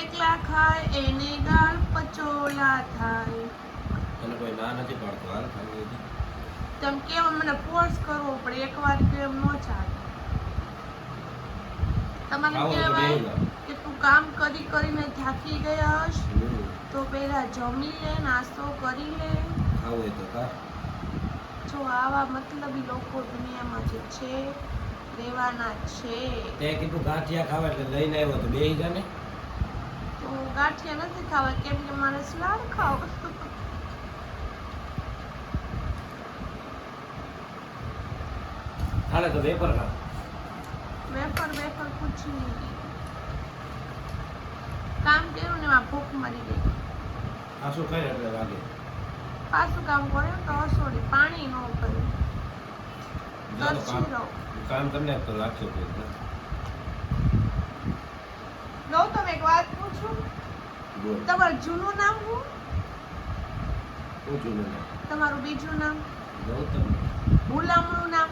એકલા ખાય એને ગાળ પચોલા થાય. તને કોઈ ના નથી પાડતો હાલ હતી તેમ કેમ મને ફોર્સ કરવો પડે એકવાર કે એમ નો ચાલે. તમારે કહેવાય કે તું કામ કરી કરીને થાકી ગયા હશ તો પહેલા જમી લે નાસ્તો કરી લે. ખાવું તો કા જો આવા મતલબી લોકો દુનિયામાં જે છે રહેવાના છે. તે કીધું ગાંઠિયા ખાવા એટલે લઈને આવ્યો તો બે જાને ગાંઠિયા નથી ખાવા કેમ કે મારે સ્લાડ ખાવ હાલે તો વેપર ખા વેફર વેફર કુછ નહીં કામ કર્યું ને એમાં ભૂખ મરી ગઈ આ શું ખાય એટલે વાગે પાછું કામ કર્યું તો હસોડી પાણી ન કર્યું કામ તમને તો તો ગૌતમ એક વાત પૂછું? તમારું જૂનું નામ શું? મને તમારું બીજું નામ? ગૌતમ. ભૂલામણું નામ?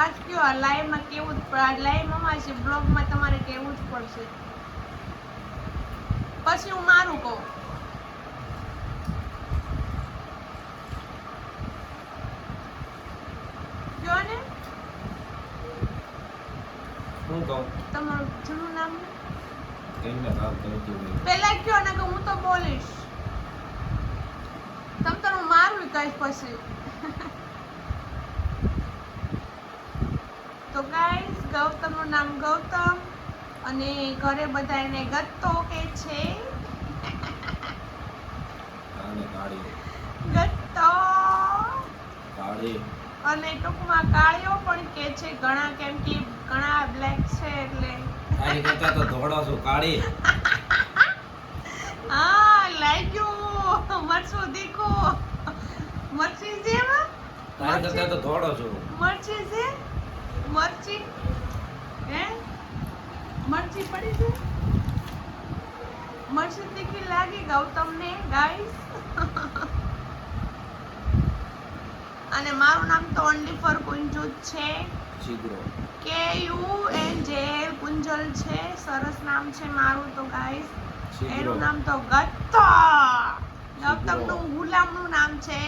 આજ કયો આ લાઈવમાં કેવું જ પડે? લાઈવમાં છે બ્લોગમાં તમારે કેવું જ પડશે. પછી હું મારું કહું કયો ને કહું. તમારું જૂનું નામ? એમને કામ કરતું હોય પહેલા કયો ને કે હું તો બોલીશ. તમ તો હું મારું કહીશ પછી. તો ગાઈસ ગૌતમનું નામ ગૌતમ અને ઘરે બધા એને ગત્તો કે છે? ગત્તો. કાળી. અને ટૂંકમાં કાળિયો પણ કે છે. ઘણા કેમ કે ઘણા બ્લેક છે એટલે. તારી કરતા તો ધોળો છું કાળી. હા લાગ્યું મરચું દીકો મરચી જેવા તારી કરતા તો ધોળો છું. મરચી છે? મરચી? હે? મરચી પડી છે? મરચી તીખી લાગી ગૌતમને ગાઈસ અને મારું નામ તો ઓનલી ફોર કુંજુ છે. છીગડો કે યુ એન જે કુંજલ છે સરસ નામ છે મારું તો ગાઈસ એનું નામ તો ગત્તો. ગૌતમનું ગુલામનું નામ છે.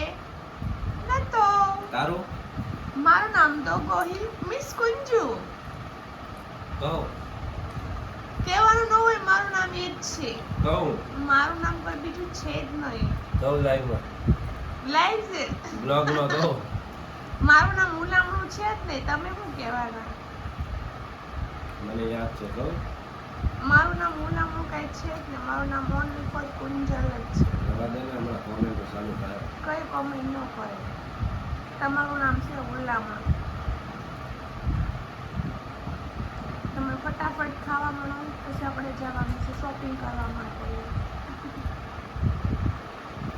ગત્તો તારું? મારું નામ તો ગોહિલ મિસ કુંજુ કહો. કહેવાનું ન હોય મારું નામ એ જ છે. કહું. મારું નામ કોઈ બીજું છે જ નહીં. કહું લાઈવમાં લાઈવ છે. બ્લોગમાં કહું. મારું નામ મુલામણું છે જ નહીં તમે શું કહેવાના? મને યાદ છે કહું મારું નામ મુલામણું કઈ છે જ નહીં મારું નામ ઓનલી ફોર કુંજલ જ છે. રવા દે ને હમણાં કોમેન્ટો ચાલુ થાય. કઈ કોમેન્ટ ન કરે. તમારું નામ છે ગુલામણ તમે ફટાફટ ખાવા મળો પછી આપણે જવાનું છે શોપિંગ કરવા માટે.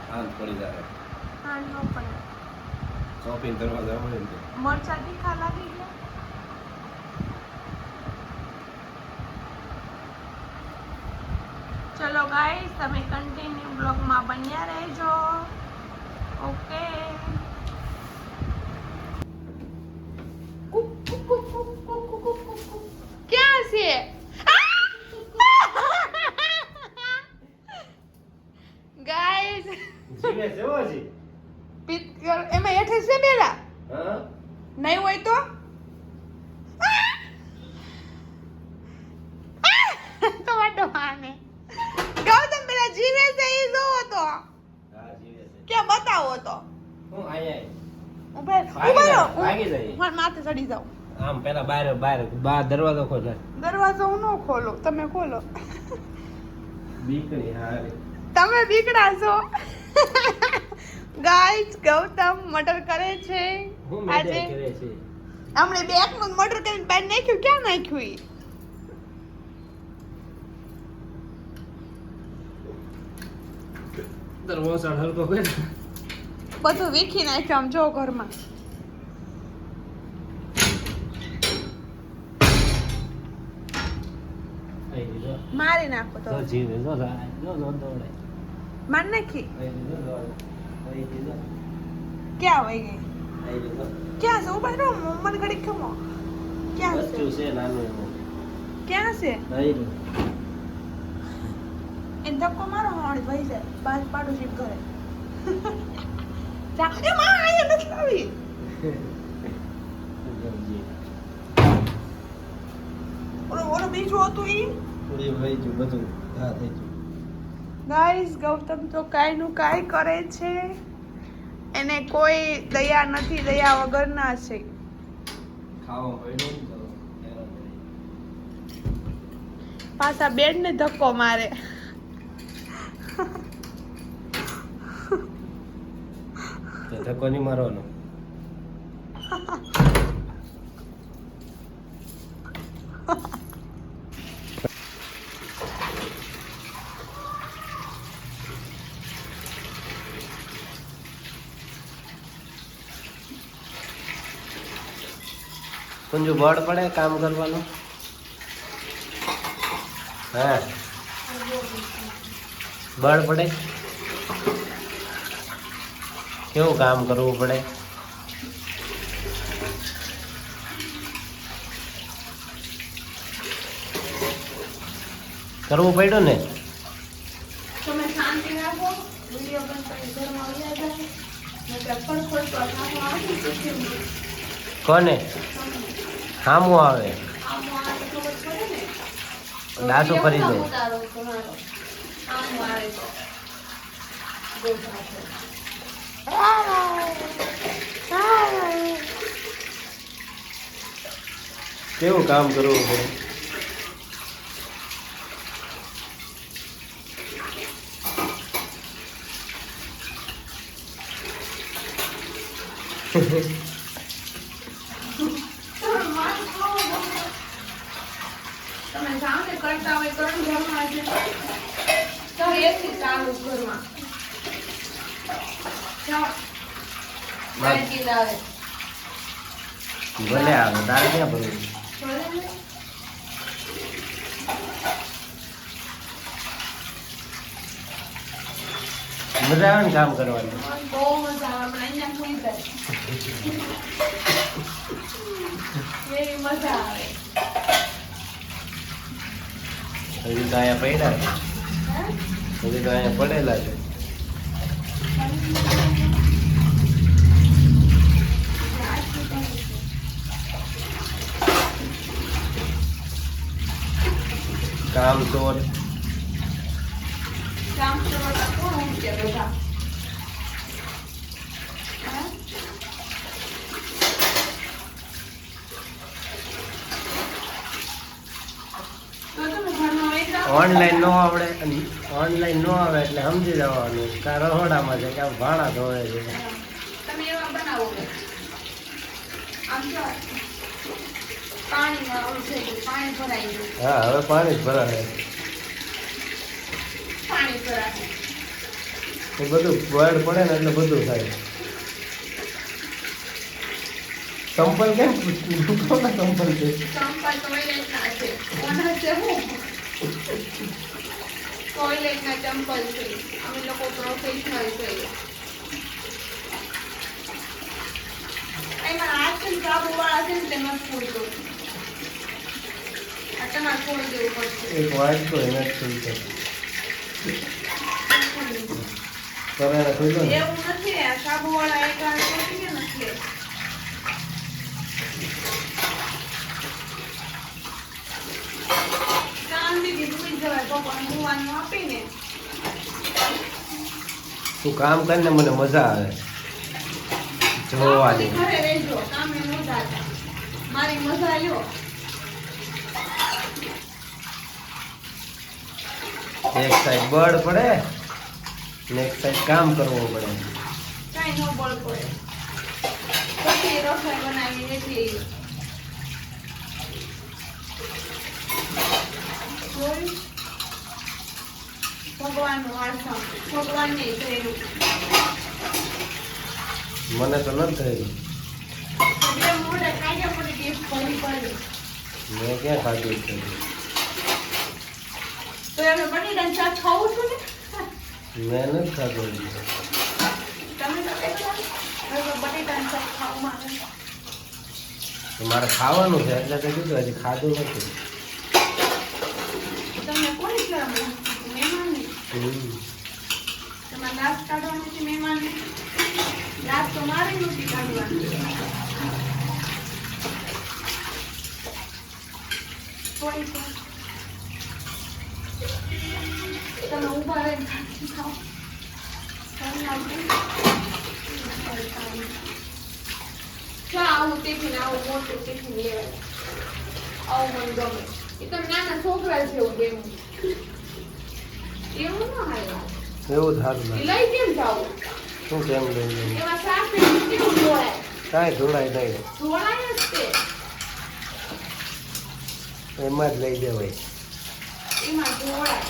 શાંત પડી જાય. હા ન પડે. શોપિંગ કરવા જવું હોય ને તો. મરચા તીખા લાગી ગયા ચલો ગાઈસ તમે કન્ટિન્યુ બ્લોગમાં બન્યા રહેજો ઓકે ક્યાં છે ગાઈસ જીવે છે હો પિત્તર એમાં હેઠે છે બેલા નહીં હોય તો? તમારો આને ગૌતમ પેલા જીવે છે એ જોવો તો. ક્યાં બતાવો તો? હું આયા ઊભા ઊભા. હું માથે ચડી જાઉં. આમ પેલા બહાર બહાર બહાર દરવાજો ખોલે. દરવાજો હું ન ખોલો તમે ખોલો. બીકડી હારે. તમે બીકડા છો. ગાઈસ ગૌતમ મટર કરે છે. આજે હમણે બે એકનું મર્ડર કરીને બહાર નાખ્યું ક્યાં નાખ્યું ઈ? હલકો કરે બધું વીખી નાખ્યું આમ જો ઘરમાં. મારી નાખો તો. જીવે જો જો દોડે માર નાખી. ક્યાં વહી ગઈ? ક્યાં છે? ઊભા રહો મને ઘડી ખમો. ક્યાં છે? છે ક્યાં છે? એને ધક્કો મારો હાણી ભાઈ જાય. બાજ પાડું ઘરે. કરે એ માં આયા નથી લાવી ઓલો ઓલો બીજું હતું ઈ? પૂરી વહી જો બધું. હા થઈ ગયું. ગાઈસ ગૌતમ તો કાંઈ નું કાંઈ કરે છે. એને કોઈ દયા નથી દયા વગરના છે. પાછા બેડ ને ધક્કો મારે. ધક્કો નહીં મારવાનો. કુંજુ બળ પડે કામ કરવાનું? હા. બળ પડે? કેવું કામ કરવું પડે? કરવું પડ્યું ને? કોને? હામું આવે. આમ આવે તો ખબર પડે ને ડાસુ ફરી જાય. કેવું કામ કરવું પડે તમે જાઓ ને કરતા હોય કરો ને ઘરમાં છે તો એસી ચાલુ ઘરમાં ભલે આવે તારે ક્યાં ભરવું. મજા આવે ને કામ કરવાનું? બહુ મજા આવે અહીંયા સુઈ જાય એવી મજા આવે. હજી તો અહીંયા પડ્યા? હજી તો અહીંયા પડેલા છે. કામ ચોર કામ ચોર કોણ ઉઠશે બધા હે? તો તમે ઘરમાં વહી જાઓ. ઓનલાઈન નો આવડે ઓનલાઈન નો આવે એટલે સમજી જવાનું. કે આ રહોડામાં છે કે ભાણા ધોવે છે. હા હવે પાણી જ ભરાય. એ બધું બળ પડે ને એટલે બધું થાય. સંપલ કેમ? સંપલ છે? સંપર્ક ટોયલેટના છે કોના છે હું ટોયલેટના ચંપલ છે અમે લોકો પ્રોફેશનલ છે એમાં હાથ છે ને સાબુ વાળા છે ને તે નથી છોડતો આ તમારે છોડી દેવું પડશે એક વાંચતો એને જ ખુલતો કરારે ખુલ્લો ને એવું નથી આ સાબુ વાળા એક હાથ છોડી કે નથી શાંતિથી સુઈ જવાય ભગવાન ભગવાનનું આપીને તું કામ કરીને મને મજા આવે. જોવાની. એક સાઈડ બળ પડે ને એક સાઈડ કામ કરવું પડે. કાંઈ ન બળ પડે. પછી રસોઈ બનાવી જોયું? ભગવાનનું વાસણ ભગવાનને થયેલું મને તો નથી થયેલું. મેં ક્યાં ખાધું છે? તો એમને બટેટાનું શાક ખાવું છું ને? મેં નથી ખાધું. મારે ખાવાનું છે એટલે કીધું હજી ખાધું નથી. તમારે લાશ કાઢવાની છે મહેમાનને લાશ તો મારે નથી કાઢવાની. તમે ઊભા રહીને. જો આવું ટિફિન, આવું મોટું ટિફિન લેવાય. આવું મને ગમે. એ તો નાના છોકરા જેવું દેવું. એવું ન હાલે એવું સારું એ લઈ કેમ જાવું શું કેમ લઈ લઈ? એમાં સાપ કેવું જોડાય કાંઈ જોડાય નહીં. જોડાય જ તે. એમાં જ લઈ દેવાય. એમાં જોડાય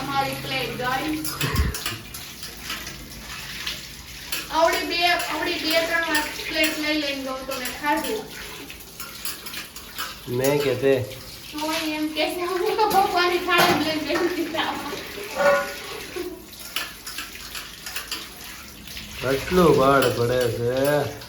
અમારી પ્લેટ ગઈ આવડી બે આવડી બે ત્રણ વાર પ્લેટ લઈ લઈને ગઉં મેં ખાધું. મેં કે તો એમ કે હું કેટલું બાળ પડે છે?